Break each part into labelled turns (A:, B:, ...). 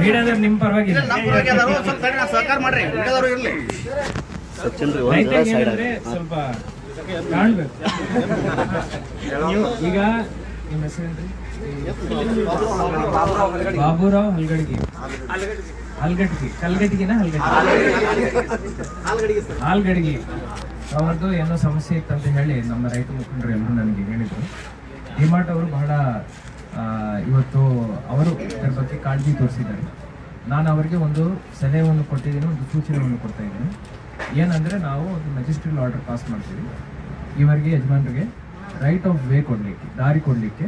A: ಮೀಡಿಯಾದವ್ರು ನಿಮ್ಮ ಪರವಾಗಿಲ್ಲ
B: ನಮ್ಮ ಪರವಾಗಿ ಸಹಕಾರ ಮಾಡ್ರಿ. ಇರ್ಲಿ.
A: ಸ್ವಲ್ಪ ಕಾಣ್ಬೇಕು. ಈಗ ನಿಮ್ಮ ಹೆಸರೇನ್ರಿ ಬಾಬುರಾವ್ ಹಲ್ಗಡ್ಗಿ. ಹಲ್ಗಡ್ಗಿ. ಕಲ್ಗಡ್ಗಿನ ಹಲ್ಗಡ್ಗಿ? ಹಾಲ್ಗಡ್ಗಿ ಅವ್ರದ್ದು ಏನೋ ಸಮಸ್ಯೆ ಇತ್ತಂತ ಹೇಳಿ ನಮ್ಮ ರೈತ ಮುಖಂಡರು ಎಲ್ಲರೂ ನನಗೆ ಹೇಳಿದ್ರು. ಡಿಮಾರ್ಟ್ ಅವರು ಬಹಳ ಇವತ್ತು ಅವರು ಇದರ ಬಗ್ಗೆ ಕಾಳಜಿ ತೋರಿಸಿದ್ದಾರೆ. ನಾನು ಅವರಿಗೆ ಒಂದು ಸಲಹೆಯನ್ನು ಕೊಟ್ಟಿದ್ದೀನಿ, ಒಂದು ಸೂಚನೆಯನ್ನು ಕೊಡ್ತಾ ಇದ್ದೀನಿ. ಏನಂದರೆ ನಾವು ಒಂದು ಮೆಜಿಸ್ಟ್ರಿಯಲ್ ಆರ್ಡರ್ ಪಾಸ್ ಮಾಡ್ತೀವಿ. ಇವರಿಗೆ ಯಜಮಾನರಿಗೆ ರೈಟ್ ಆಫ್ ವೇ ಕೊಡಲಿಕ್ಕೆ, ದಾರಿ ಕೊಡಲಿಕ್ಕೆ.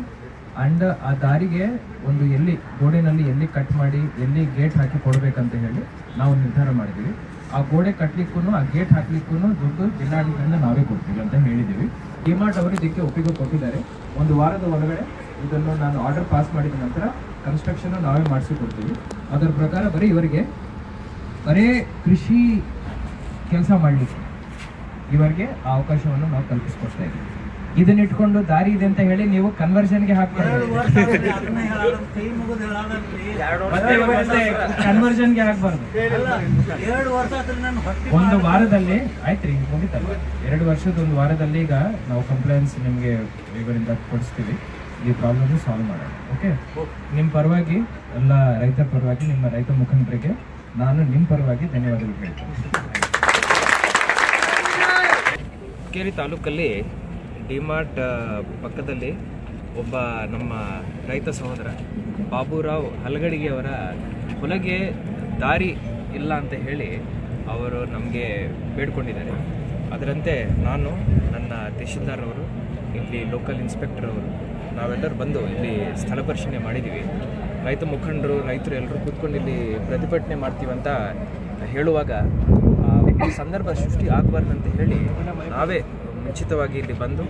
A: ಆ್ಯಂಡ್ ಆ ದಾರಿಗೆ ಒಂದು ಎಲ್ಲಿ, ಗೋಡೆನಲ್ಲಿ ಎಲ್ಲಿ ಕಟ್ ಮಾಡಿ, ಎಲ್ಲಿ ಗೇಟ್ ಹಾಕಿ ಕೊಡಬೇಕಂತ ಹೇಳಿ ನಾವು ನಿರ್ಧಾರ ಮಾಡಿದ್ದೀವಿ. ಆ ಗೋಡೆ ಕಟ್ಟಲಿಕ್ಕೂ ಆ ಗೇಟ್ ಹಾಕ್ಲಿಕ್ಕೂ ದುಡ್ಡು ಜಿಲ್ಲಾಡಳಿತದಿಂದ ನಾವೇ ಕೊಡ್ತೀವಿ ಅಂತ ಹೇಳಿದ್ದೀವಿ. ಡಿಮಾರ್ಟ್ ಅವರು ಇದಕ್ಕೆ ಒಪ್ಪಿಗೆ ಕೊಟ್ಟಿದ್ದಾರೆ. ಒಂದು ವಾರದ ಒಳಗಡೆ ಇದನ್ನು ನಾನು ಆರ್ಡರ್ ಪಾಸ್ ಮಾಡಿದ ನಂತರ ಕನ್ಸ್ಟ್ರಕ್ಷನ್ ನಾವೇ ಮಾಡಿಸಿಕೊಡ್ತೀವಿ. ಅದರ ಪ್ರಕಾರ ಬರೀ ಇವರಿಗೆ ಬರೇ ಕೃಷಿ ಕೆಲಸ ಮಾಡಲಿಕ್ಕೆ ಇವರಿಗೆ ಆ ಅವಕಾಶವನ್ನು ನಾವು ಕಲ್ಪಿಸ್ಕೊಡ್ತಾ ಇದ್ದೀವಿ. ಇದನ್ನ ಇಟ್ಕೊಂಡು ದಾರಿ ಇದೆ ಅಂತ ಹೇಳಿ ನೀವು ಕನ್ವರ್ಷನ್ಗೆ ಹಾಕ್ಬಾರ್ದು. ಕನ್ವರ್ಷನ್ಗೆ ಹಾಕ್ಬಾರ್ದು ಒಂದು ವಾರದಲ್ಲಿ ಆಯ್ತ್ರಿ ಮುಗಿತಲ್ಲ ಎರಡು ವರ್ಷದ ಒಂದು ವಾರದಲ್ಲಿ ಈಗ ನಾವು ಕಂಪ್ಲೇಂಟ್ಸ್ ನಿಮಗೆ ಇವರಿಂದ ಕೊಡಿಸ್ತೀವಿ. ಈ ಪ್ರಾಬ್ಲಮ್ ಸಾಲ್ವ್ ಮಾಡೋಣ ಓಕೆ ನಿಮ್ಮ ಪರವಾಗಿ, ಎಲ್ಲ ರೈತರ ಪರವಾಗಿ, ನಿಮ್ಮ ರೈತ ಮುಖಂಡರಿಗೆ ನಾನು ನಿಮ್ಮ ಪರವಾಗಿ ಧನ್ಯವಾದಗಳು ಹೇಳ್ತೇನೆ.
C: ಕೇರಿ ತಾಲೂಕಲ್ಲಿ ಡಿಮಾರ್ಟ್ ಪಕ್ಕದಲ್ಲಿ ಒಬ್ಬ ನಮ್ಮ ರೈತ ಸಹೋದರ ಬಾಬುರಾವ್ ಹಲಗಡಿಗೆಯವರ ಹೊಲಗೆ ದಾರಿ ಇಲ್ಲ ಅಂತ ಹೇಳಿ ಅವರು ನಮಗೆ ಬೇಡ್ಕೊಂಡಿದ್ದಾರೆ. ಅದರಂತೆ ನಾನು ನನ್ನ ತಹಶೀಲ್ದಾರ್ ಅವರು, ಇಲ್ಲಿ ಲೋಕಲ್ ಇನ್ಸ್ಪೆಕ್ಟರ್ ಅವರು ನಾವೆಲ್ಲರೂ ಬಂದು ಇಲ್ಲಿ ಸ್ಥಳ ಪರಿಶೀಲನೆ ಮಾಡಿದ್ದೀವಿ. ರೈತ ಮುಖಂಡರು, ರೈತರು ಎಲ್ಲರೂ ಕೂತ್ಕೊಂಡು ಇಲ್ಲಿ ಪ್ರತಿಭಟನೆ ಮಾಡ್ತೀವಂತ ಹೇಳುವಾಗ ಈ ಸಂದರ್ಭ ಸೃಷ್ಟಿ ಆಗಬಾರ್ದು ಅಂತ ಹೇಳಿ ನಾವೇ ಮುಂಚಿತವಾಗಿ ಇಲ್ಲಿ ಬಂದು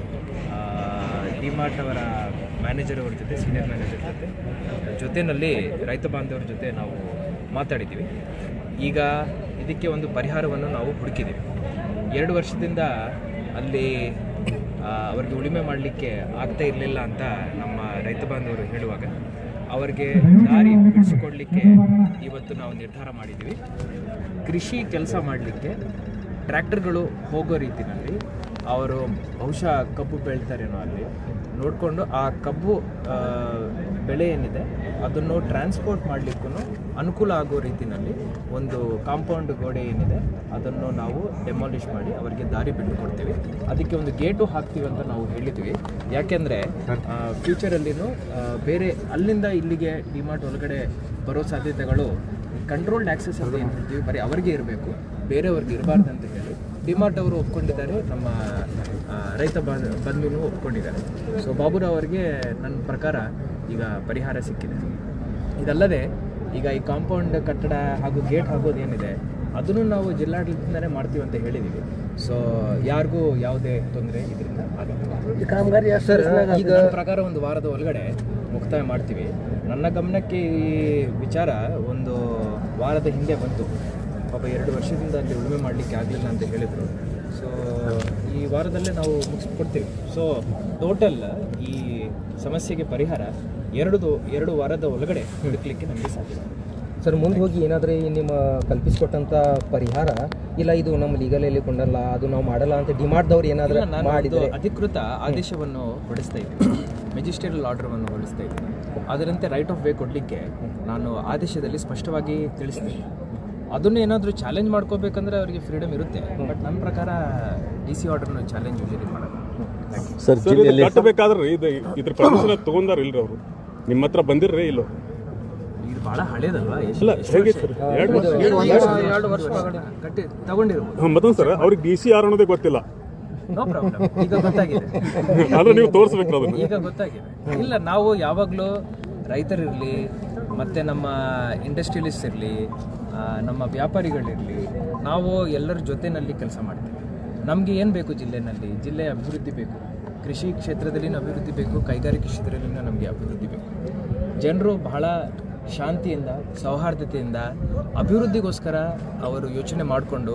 C: ಡಿಮಾರ್ಟ್ ಅವರ ಮ್ಯಾನೇಜರ್ ಅವ್ರ ಜೊತೆ, ಸೀನಿಯರ್ ಮ್ಯಾನೇಜರ್ ಜೊತೆ, ಜೊತೆಯಲ್ಲಿ ರೈತ ಬಾಂಧವರ ಜೊತೆ ನಾವು ಮಾತಾಡಿದ್ದೀವಿ. ಈಗ ಇದಕ್ಕೆ ಒಂದು ಪರಿಹಾರವನ್ನು ನಾವು ಹುಡುಕಿದ್ದೀವಿ. ಎರಡು ವರ್ಷದಿಂದ ಅಲ್ಲಿ ಅವ್ರಿಗೆ ಉಳುಮೆ ಮಾಡಲಿಕ್ಕೆ ಆಗ್ತಾ ಇರಲಿಲ್ಲ ಅಂತ ನಮ್ಮ ರೈತ ಬಾಂಧವರು ಹೇಳುವಾಗ, ಅವರಿಗೆ ದಾರಿ ಬಿಡಿಸಿಕೊಡ್ಲಿಕ್ಕೆ ಇವತ್ತು ನಾವು ನಿರ್ಧಾರ ಮಾಡಿದ್ವಿ ಕೃಷಿ ಕೆಲಸ ಮಾಡಲಿಕ್ಕೆ ಟ್ರ್ಯಾಕ್ಟರ್ಗಳು ಹೋಗೋ ರೀತಿಯಲ್ಲಿ ಅವರು ಬಹುಶಃ ಕಬ್ಬು ಬೆಳ್ತಾರೇನೋ ಅಲ್ಲಿ ನೋಡಿಕೊಂಡು ಆ ಕಬ್ಬು ಬೆಳೆ ಏನಿದೆ ಅದನ್ನು ಟ್ರಾನ್ಸ್ಪೋರ್ಟ್ ಮಾಡಲಿಕ್ಕೂ ಅನುಕೂಲ ಆಗೋ ರೀತಿಯಲ್ಲಿ ಒಂದು ಕಾಂಪೌಂಡ್ ಗೋಡೆ ಏನಿದೆ, ಅದನ್ನು ನಾವು ಡೆಮಾಲಿಷ್ ಮಾಡಿ ಅವರಿಗೆ ದಾರಿ ಬಿಟ್ಟುಕೊಡ್ತೀವಿ ಅದಕ್ಕೆ ಒಂದು ಗೇಟು ಹಾಕ್ತೀವಿ ಅಂತ ನಾವು ಹೇಳಿದ್ವಿ. ಯಾಕೆಂದರೆ ಫ್ಯೂಚರಲ್ಲಿನೂ ಬೇರೆ ಅಲ್ಲಿಂದ ಇಲ್ಲಿಗೆ ಡಿಮಾರ್ಟ್ ಒಳಗಡೆ ಬರೋ ಸಾಧ್ಯತೆಗಳು ಕಂಟ್ರೋಲ್ಡ್ ಆಕ್ಸೆಸ್ ಅಂತ ಏನು ಹೇಳ್ತೀವಿ, ಬರೀ ಅವರಿಗೆ ಇರಬೇಕು, ಬೇರೆಯವ್ರಿಗೆ ಇರಬಾರ್ದು ಅಂತ ಹೇಳಿ ಡಿಮಾರ್ಟ್ ಅವರು ಒಪ್ಕೊಂಡಿದ್ದಾರೆ, ನಮ್ಮ ರೈತ ಬಂಧು ಬಂಧುನು ಒಪ್ಕೊಂಡಿದ್ದಾರೆ. ಸೊ ಬಾಬುರಾವ್ ಅವರಿಗೆ ನನ್ನ ಪ್ರಕಾರ ಈಗ ಪರಿಹಾರ ಸಿಕ್ಕಿದೆ. ಇದಲ್ಲದೆ ಈಗ ಈ ಕಾಂಪೌಂಡ್ ಕಟ್ಟಡ ಹಾಗೂ ಗೇಟ್ ಹಾಕೋದು ಏನಿದೆ ಅದನ್ನು ನಾವು ಜಿಲ್ಲಾಡಳಿತದಿಂದಲೇ ಮಾಡ್ತೀವಿ ಅಂತ ಹೇಳಿದ್ದೀವಿ ಸೊ ಯಾರಿಗೂ ಯಾವುದೇ ತೊಂದರೆ ಇದರಿಂದ
D: ಕಾಮಗಾರಿ ಸರ್
C: ಈಗ ಪ್ರಕಾರ ಒಂದು ವಾರದ ಒಳಗಡೆ ಮುಕ್ತಾಯ ಮಾಡ್ತೀವಿ. ನನ್ನ ಗಮನಕ್ಕೆ ಈ ವಿಚಾರ ಒಂದು ವಾರದ ಹಿಂದೆ ಬಂತು. ಪಾಪ ಎರಡು ವರ್ಷದಿಂದ ಅಲ್ಲಿ ಉಳುಮೆ ಮಾಡಲಿಕ್ಕೆ ಆಗಲಿಲ್ಲ ಅಂತ ಹೇಳಿದರು. ಸೊ ಈ ವಾರದಲ್ಲೇ ನಾವು ಮುಗಿಸ್ಕೊಡ್ತೀವಿ. ಸೊ ಟೋಟಲ್ ಈ ಸಮಸ್ಯೆಗೆ ಪರಿಹಾರ ಎರಡು ಎರಡು ವಾರದ ಒಳಗಡೆ ಹುಡುಕ್ಲಿಕ್ಕೆ ನಮಗೆ ಸಾಧ್ಯ.
E: ಸರ್ ಮುಂದೆ ಹೋಗಿ ಏನಾದರೂ ನಿಮ್ಮ ಕಲ್ಪಿಸಿಕೊಟ್ಟಂಥ ಪರಿಹಾರ? ಇಲ್ಲ ಇದು ನಮ್ಮ ಲೀಗಲಲ್ಲಿ ಕೊಂಡಲ್ಲ ಅದು ನಾವು ಮಾಡಲ್ಲ ಅಂತ ಡಿಮಾರ್ಟ್ದವ್ರು ಏನಾದರೂ
C: ಮಾಡಿದ್ದು
E: ಮಾಡಿದರೆ?
C: ಅಧಿಕೃತ ಆದೇಶವನ್ನು ಹೊರಡಿಸ್ತಾ ಇದ್ದೀನಿ. ಮೆಜಿಸ್ಟ್ರೇಟಲ್ ಆರ್ಡರ್ವನ್ನು ಹೊರಡಿಸ್ತಾ ಇದ್ದೀನಿ. ಅದರಂತೆ ರೈಟ್ ಆಫ್ ವೇ ಕೊಡಲಿಕ್ಕೆ ನಾನು ಆದೇಶದಲ್ಲಿ ಸ್ಪಷ್ಟವಾಗಿ ತಿಳಿಸ್ತೀನಿ. ಅದನ್ನು ಏನಾದರೂ ಚಾಲೆಂಜ್ ಮಾಡ್ಕೋಬೇಕಂದ್ರೆ ಅವರಿಗೆ ಫ್ರೀಡಮ್ ಇರುತ್ತೆ. ಬಟ್ ನನ್ನ ಪ್ರಕಾರ ಡಿ ಸಿ ಆರ್ಡರ್ನ ಚಾಲೆಂಜ್ ಯೂಶಲಿ ಮಾಡಲ್ಲ.
F: ಸರ್ ಇದು ಕಟ್ಟಬೇಕಾದ್ರೆ ಇದು ಇದ್ರ ಪರ್ಮಿಷನ್ ತಗೊಂಡಾರ ಇಲ್ರಿ ಅವರು. ನಿಮ್ಮ ಹತ್ರ ಬಂದಿರ್ರಿ ಇಲ್ಲೋ.
C: ಇದು ಬಹಳ ಹಳೇದಲ್ವಾ? ಎಷ್ಟು
F: ಇಲ್ಲ ಹೇಗೆ ಸರ್? ಎರಡು ವರ್ಷ.
C: ಎರಡು ವರ್ಷ ಒಳಗಡೆ ಕಟ್ಟಿ ತಗೊಂಡಿರ್ಬೋದು.
F: ಹಾಂ ಮತ್ತೊಂದು ಸರ್ ಅವ್ರಿಗೆ ಡಿ ಸಿ ಆರ್ ಅನ್ನೋದೇ ಗೊತ್ತಿಲ್ಲ.
C: ನೋ ಪ್ರಾಬ್ಲಮ್ ಈಗ ಗೊತ್ತಾಗಿದೆ.
F: ಆದ್ರೆ ನೀವು ತೋರಿಸ್ಬೇಕು ಅದನ್ನ.
C: ಈಗ ಗೊತ್ತಾಗಿದೆ. ಇಲ್ಲ ನಾವು ಯಾವಾಗಲೂ ರೈತರಿರಲಿ ಮತ್ತು ನಮ್ಮ ಇಂಡಸ್ಟ್ರಿಯಲಿಸ್ಟ್ ಇರಲಿ ನಮ್ಮ ವ್ಯಾಪಾರಿಗಳಿರಲಿ ನಾವು ಎಲ್ಲರ ಜೊತೆಯಲ್ಲಿ ಕೆಲಸ ಮಾಡ್ತೀವಿ. ನಮಗೆ ಏನು ಬೇಕು ಜಿಲ್ಲೆನಲ್ಲಿ? ಜಿಲ್ಲೆ ಅಭಿವೃದ್ಧಿ ಬೇಕು. ಕೃಷಿ ಕ್ಷೇತ್ರದಲ್ಲಿನ ಅಭಿವೃದ್ಧಿ ಬೇಕು, ಕೈಗಾರಿಕೆ ಕ್ಷೇತ್ರದಲ್ಲಿ ನಮಗೆ ಅಭಿವೃದ್ಧಿ ಬೇಕು. ಜನರು ಬಹಳ ಶಾಂತಿಯಿಂದ, ಸೌಹಾರ್ದತೆಯಿಂದ ಅಭಿವೃದ್ಧಿಗೋಸ್ಕರ ಅವರು ಯೋಚನೆ ಮಾಡಿಕೊಂಡು